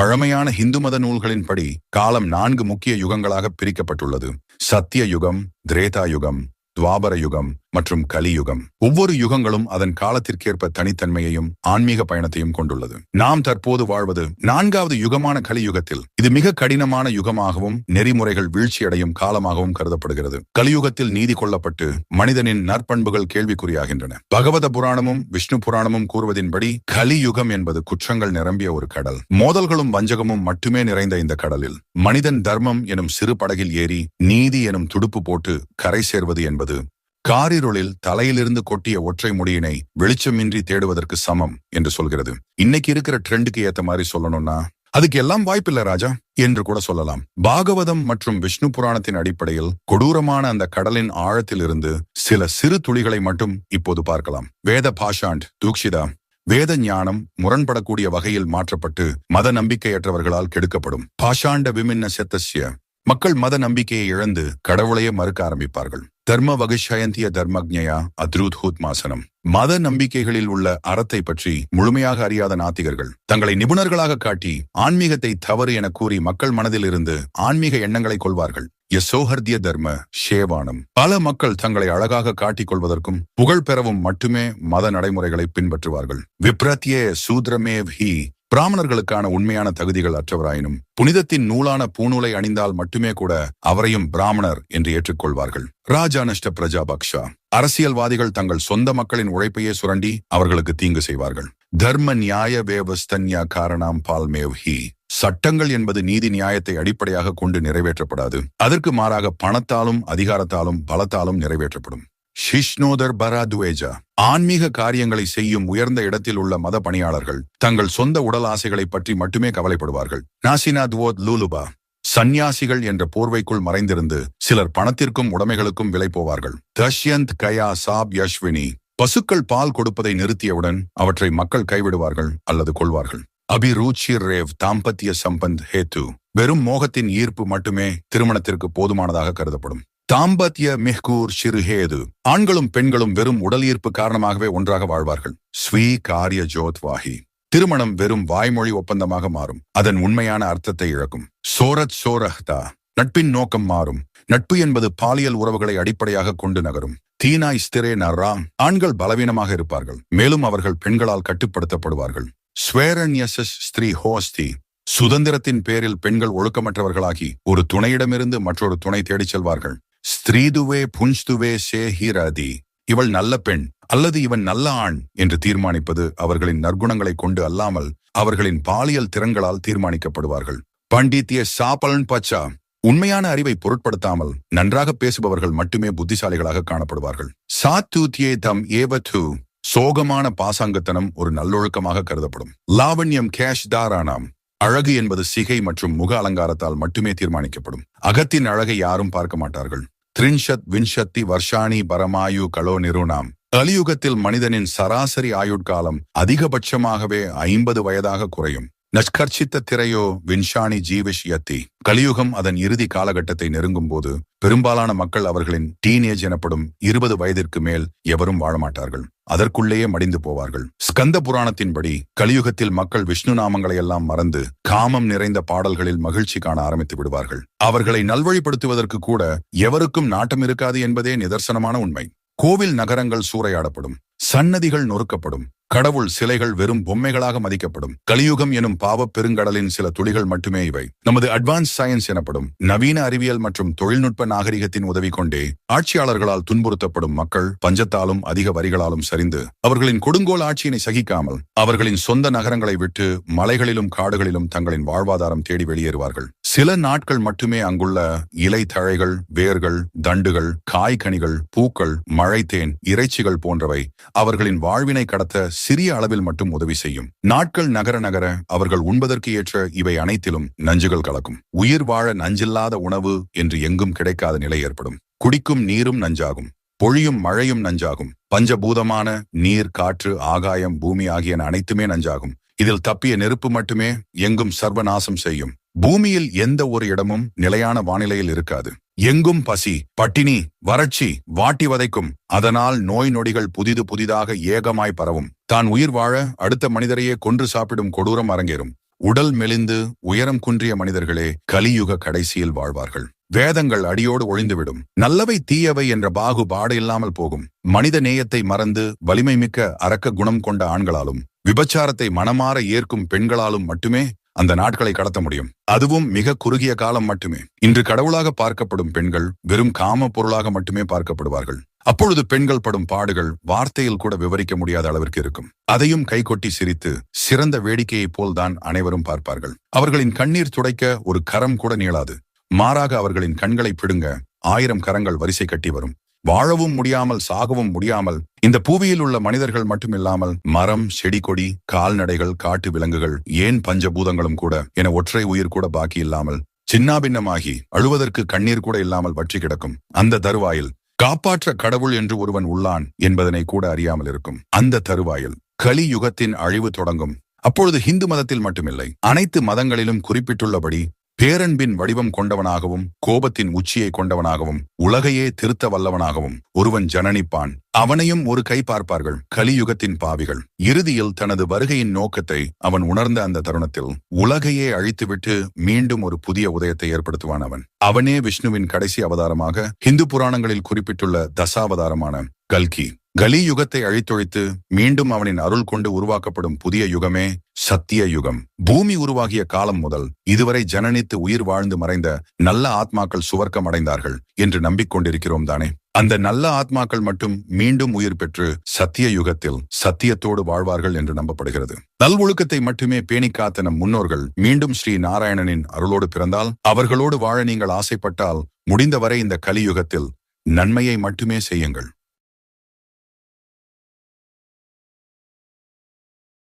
பழமையான இந்து மத நூல்களின்படி காலம் நான்கு முக்கிய யுகங்களாக பிரிக்கப்பட்டுள்ளது. சத்திய யுகம் திரேதா யுகம் துவாபர யுகம் மற்றும் கலியுகம். ஒவ்வொரு யுகங்களும் அதன் காலத்திற்கேற்ப தனித்தன்மையையும் ஆன்மீக பயணத்தையும் கொண்டுள்ளது. நாம் தற்போது வாழ்வது நான்காவது யுகமான கலியுகத்தில். இது மிக கடினமான யுகமாகவும் நெறிமுறைகள் வீழ்ச்சியடையும் காலமாகவும் கருதப்படுகிறது. கலியுகத்தில் நீதி கொள்ளப்பட்டு மனிதனின் நற்பண்புகள் கேள்விக்குறியாகின்றன. பகவத புராணமும் விஷ்ணு புராணமும் கூறுவதின்படி கலியுகம் என்பது குற்றங்கள் நிரம்பிய ஒரு கடல். மோதல்களும் வஞ்சகமும் மட்டுமே நிறைந்த இந்த கடலில். மனிதன் தர்மம் எனும் சிறு படகில் ஏறி நீதி எனும் துடுப்பு போட்டு கரை சேர்வது என்பது காரிருளில் தலையிலிருந்து கொட்டிய ஒற்றை முடியினை வெளிச்சமின்றி தேடுவதற்கு சமம் என்று சொல்கிறது. இன்னைக்கு இருக்கிற ட்ரெண்டுக்கு ஏத்த மாதிரி சொல்லணும்னா அதுக்கு எல்லாம் வாய்ப்பில்லை ராஜா என்று கூட சொல்லலாம். பாகவதம் மற்றும் விஷ்ணு புராணத்தின் அடிப்படையில் கொடூரமான அந்த கடலின் ஆழத்திலிருந்து சில சிறு துளிகளை மட்டும் இப்போது பார்க்கலாம். வேத பாஷாண்ட் தூக்ஷிதா வேத ஞானம் முரண்படக்கூடிய வகையில் மாற்றப்பட்டு மத நம்பிக்கையற்றவர்களால் கெடுக்கப்படும். பாஷாண்ட விமின்ன செத்தஸ்ய மக்கள் மத நம்பிக்கையை இழந்து கடவுளையே மறுக்க ஆரம்பிப்பார்கள். தர்ம வகிஷயந்திய தர்மஜயா அத்ரூத் மாசனம். மத நம்பிக்கைகளில் உள்ள அறத்தை பற்றி முழுமையாக அறியாத நாத்திகர்கள் தங்களை நிபுணர்களாக காட்டி ஆன்மீகத்தை தவறு என கூறி மக்கள் மனதில் இருந்து ஆன்மீக எண்ணங்களை கொள்வார்கள். யசோஹர்திய தர்ம ஷேவானம். பல மக்கள் தங்களை அழகாக காட்டிக் கொள்வதற்கும் புகழ் பெறவும் மட்டுமே மத நடைமுறைகளை பின்பற்றுவார்கள். விப்ரத்யே சூத்ரமேவ் ஹி பிராமணர்களுக்கான உண்மையான தகுதிகள் அற்றவராயினும் புனிதத்தின் நூலான பூநூலை அணிந்தால் மட்டுமே கூட அவரையும் பிராமணர் என்று ஏற்றுக்கொள்வார்கள். ராஜா நஷ்ட பிரஜாபக்ஷா. அரசியல்வாதிகள் தங்கள் சொந்த மக்களின் உழைப்பையே சுரண்டி அவர்களுக்கு தீங்கு செய்வார்கள். தர்ம நியாய வேவஸ்தன்யா காரணாம் பால்மேவ் ஹி. சட்டங்கள் என்பது நீதி நியாயத்தை அடிப்படையாக கொண்டு நிறைவேற்றப்படாது. அதற்கு மாறாக பணத்தாலும் அதிகாரத்தாலும் பலத்தாலும் நிறைவேற்றப்படும். ஷிஷ்னோதர் பராதுவேஜா. ஆன்மீக காரியங்களை செய்யும் உயர்ந்த இடத்தில் உள்ள மத பணியாளர்கள் தங்கள் சொந்த உடல் ஆசைகளை பற்றி மட்டுமே கவலைப்படுவார்கள். நாசினா துவோத் லூலுபா. சந்நியாசிகள் என்ற போர்வைக்குள் மறைந்திருந்து சிலர் பணத்திற்கும் உடைமைகளுக்கும் விலை போவார்கள். தஷ்யந்த் கயா சாப் யஷ்வினி. பசுக்கள் பால் கொடுப்பதை நிறுத்தியவுடன் அவற்றை மக்கள் கைவிடுவார்கள் அல்லது கொள்வார்கள் அபிரூச்சி ரேவ் தாம்பத்திய சம்பந்த் ஹேத்து. வெறும் மோகத்தின் ஈர்ப்பு மட்டுமே திருமணத்திற்கு போதுமானதாக கருதப்படும். தாம்பத்திய மெஹ்கூர் சிறுஹேது ஆண்களும் பெண்களும் வெறும் உடல் ஈர்ப்பு காரணமாகவே ஒன்றாக வாழ்வார்கள். ஸ்வீ காரிய ஜோத் வாஹி திருமணம் வெறும் வாய்மொழி ஒப்பந்தமாக மாறும். அதன் உண்மையான அர்த்தத்தை இழக்கும். சோரத் சோரஹ்தா. நட்பின் நோக்கம் மாறும். நட்பு என்பது பாலியல் உறவுகளை அடிப்படையாக கொண்டு நகரும். தீனா இஸ்திரே நர்ரா. ஆண்கள் பலவீனமாக இருப்பார்கள். மேலும் அவர்கள் பெண்களால் கட்டுப்படுத்தப்படுவார்கள். ஸ்வேரண்யசஸ் ஸ்திரீ ஹோஸ்தி. சுதந்திரத்தின் பேரில் பெண்கள் ஒழுக்கமற்றவர்களாகி ஒரு துணையிடமிருந்து மற்றொரு துணை தேடிச் செல்வார்கள். ஸ்திரீதுவே ஷே ஹீராதி. இவள் நல்ல பெண் அல்லது இவன் நல்ல ஆண் என்று தீர்மானிப்பது அவர்களின் நற்குணங்களை கொண்டு அல்லாமல் அவர்களின் பாலியல் திறன்களால் தீர்மானிக்கப்படுவார்கள். பண்டித்திய சாப்பலன் பச்சா. உண்மையான அறிவை பொருட்படுத்தாமல் நன்றாக பேசுபவர்கள் மட்டுமே புத்திசாலிகளாக காணப்படுவார்கள். சாத்தூத்தியே தம் ஏவத்து சோகமான பாசாங்கத்தனம் ஒரு நல்லொழுக்கமாக கருதப்படும். லாவண்யம் கேஷ் தாரானாம். அழகு என்பது சிகை மற்றும் முக அலங்காரத்தால் மட்டுமே தீர்மானிக்கப்படும். அகத்தின் அழகை யாரும் பார்க்க மாட்டார்கள். த்ரின்ஷத் வின்ஷத்தி வர்ஷாணி பரமாயு கலோ நிருணாம். கலியுகத்தில் மனிதனின் சராசரி ஆயுட்காலம் அதிகபட்சமாகவே ஐம்பது வயதாக குறையும். நஷ்கர்ஷித்த திரையோ வின்ஷாணி ஜீவிஷ் யத்தி கலியுகம் அதன் இறுதி காலகட்டத்தை நெருங்கும் போது பெரும்பாலான மக்கள் அவர்களின் டீனேஜ் எனப்படும் இருபது வயதிற்கு மேல் எவரும் வாழமாட்டார்கள். அதற்குள்ளேயே மடிந்து போவார்கள். ஸ்கந்த புராணத்தின்படி கலியுகத்தில் மக்கள் விஷ்ணு நாமங்களை எல்லாம் மறந்து காமம் நிறைந்த பாடல்களில் மகிழ்ச்சி காண ஆரம்பித்து விடுவார்கள். அவர்களை நல்வழிப்படுத்துவதற்கு கூட எவருக்கும் நாட்டம் இருக்காது என்பதே நிதர்சனமான உண்மை. கோவில் நகரங்கள் சூறையாடப்படும். சன்னதிகள் நொறுக்கப்படும். கடவுள் சிலைகள் வெறும் பொம்மைகளாக மதிக்கப்படும். கலியுகம் எனும் பாவப் பெருங்கடலின் சில துளிகள் மட்டுமே இவை. நமது அட்வான்ஸ் சயின்ஸ் எனப்படும் நவீன அறிவியல் மற்றும் தொழில்நுட்ப நாகரிகத்தின் உதவி கொண்டே ஆட்சியாளர்களால் துன்புறுத்தப்படும் மக்கள் பஞ்சத்தாலும் அதிக வரிகளாலும் சரிந்து அவர்களின் கொடுங்கோல் ஆட்சியினை சகிக்காமல் அவர்களின் சொந்த நகரங்களை விட்டு மலைகளிலும் காடுகளிலும் தங்களின் வாழ்வாதாரம் தேடி வெளியேறுவார்கள். சில நாட்கள் மட்டுமே அங்குள்ள இலை தழைகள் வேர்கள் தண்டுகள் காய்கனிகள் பூக்கள் மழைத்தேன் இறைச்சிகள் போன்றவை அவர்களின் வாழ்வினை கடத்த சிறிய அளவில் மட்டும் உதவி செய்யும். நாட்கள் நகர நகர அவர்கள் உண்பதற்கு ஏற்ற இவை அனைத்திலும் நஞ்சுகள் கலக்கும். உயிர் வாழ நஞ்சில்லாத உணவு என்று எங்கும் கிடைக்காத நிலை ஏற்படும். குடிக்கும் நீரும் நஞ்சாகும். பொழியும் மழையும் நஞ்சாகும். பஞ்சபூதமான நீர் காற்று ஆகாயம் பூமி ஆகியன அனைத்துமே நஞ்சாகும். இதில் தப்பிய நெருப்பு மட்டுமே எங்கும் சர்வநாசம் செய்யும். பூமியில் எந்த ஒரு இடமும் நிலையான வானிலையில் இருக்காது. எங்கும் பசி பட்டினி வறட்சி வாட்டி வதைக்கும். அதனால் நோய் நொடிகள் புதிது புதிதாக ஏகமாய் பரவும். தான் உயிர் வாழ அடுத்த மனிதரையே கொன்று சாப்பிடும் கொடூரம் அரங்கேறும். உடல் மெலிந்து உயரம் குன்றிய மனிதர்களே கலியுக கடைசியில் வாழ்வார்கள். வேதங்கள் அடியோடு ஒழிந்துவிடும். நல்லவை தீயவை என்ற பாகுபாடு இல்லாமல் போகும். மனித நேயத்தை மறந்து வலிமை மிக்க அரக்க குணம் கொண்ட ஆண்களாலும் விபச்சாரத்தை மனமாற ஏற்கும் பெண்களாலும் மட்டுமே அந்த நாட்களை கடத்த முடியும். அதுவும் மிக குறுகிய காலம் மட்டுமே. இன்று கடவுளாக பார்க்கப்படும் பெண்கள் வெறும் காம பொருளாக மட்டுமே பார்க்கப்படுவார்கள். அப்பொழுது பெண்கள் படும் பாடுகள் வார்த்தையில் கூட விவரிக்க முடியாத அளவிற்கு இருக்கும். அதையும் கைகொட்டி சிரித்து சிறந்த வேடிக்கையைப் போல்தான் அனைவரும் பார்ப்பார்கள். அவர்களின் கண்ணீர் துடைக்க ஒரு கரம் கூட நீளாது. மாறாக அவர்களின் கண்களை பிடுங்க ஆயிரம் கரங்கள் வரிசை கட்டி வரும். வாழவும் முடியாமல் சாகவும் முடியாமல் இந்த பூவியில் உள்ள மனிதர்கள் மட்டுமில்லாமல் மரம் செடி கொடி கால்நடைகள் காட்டு விலங்குகள் ஏன் பஞ்சபூதங்களும் கூட என ஒற்றை உயிர் கூட பாக்கி இல்லாமல் சின்னாபின்னமாகி அழுவதற்கு கண்ணீர் கூட இல்லாமல் வற்றி கிடக்கும். அந்த தருவாயில் காப்பாற்ற கடவுள் என்று ஒருவன் உள்ளான் என்பதனை கூட அறியாமல் இருக்கும். அந்த தருவாயில் கலி யுகத்தின் அழிவு தொடங்கும். அப்பொழுது ஹிந்து மதத்தில் மட்டுமில்லை அனைத்து மதங்களிலும் குறிப்பிட்டுள்ளபடி பேரன்பின் வடிவம் கொண்டவனாகவும் கோபத்தின் உச்சியை கொண்டவனாகவும் உலகையே திருத்த வல்லவனாகவும் ஒருவன் ஜனனிப்பான். அவனையும் ஒரு கை பார்ப்பார்கள் கலியுகத்தின் பாவிகள். இறுதியில் தனது வருகையின் நோக்கத்தை அவன் உணர்ந்த அந்த தருணத்தில் உலகையே அழித்துவிட்டு மீண்டும் ஒரு புதிய உதயத்தை ஏற்படுத்துவான் அவன். அவனே விஷ்ணுவின் கடைசி அவதாரமாக இந்து புராணங்களில் குறிப்பிட்டுள்ள தசாவதாரமான கல்கி. கலி யுகத்தை அழித்தொழித்து மீண்டும் அவனின் அருள் கொண்டு உருவாக்கப்படும் புதிய யுகமே சத்திய யுகம். பூமி உருவாகிய காலம் முதல் இதுவரை ஜனனித்து உயிர் வாழ்ந்து மறைந்த நல்ல ஆத்மாக்கள் சுவர்க்கம் அடைந்தார்கள் என்று நம்பிக்கொண்டிருக்கிறோம் தானே. அந்த நல்ல ஆத்மாக்கள் மட்டும் மீண்டும் உயிர் பெற்று சத்திய யுகத்தில் சத்தியத்தோடு வாழ்வார்கள் என்று நம்பப்படுகிறது. நல்வொழுக்கத்தை மட்டுமே பேணி காத்த நம் முன்னோர்கள் மீண்டும் ஸ்ரீ நாராயணனின் அருளோடு பிறந்தால் அவர்களோடு வாழ நீங்கள் ஆசைப்பட்டால் முடிந்தவரை இந்த கலியுகத்தில் நன்மையை மட்டுமே செய்யுங்கள்.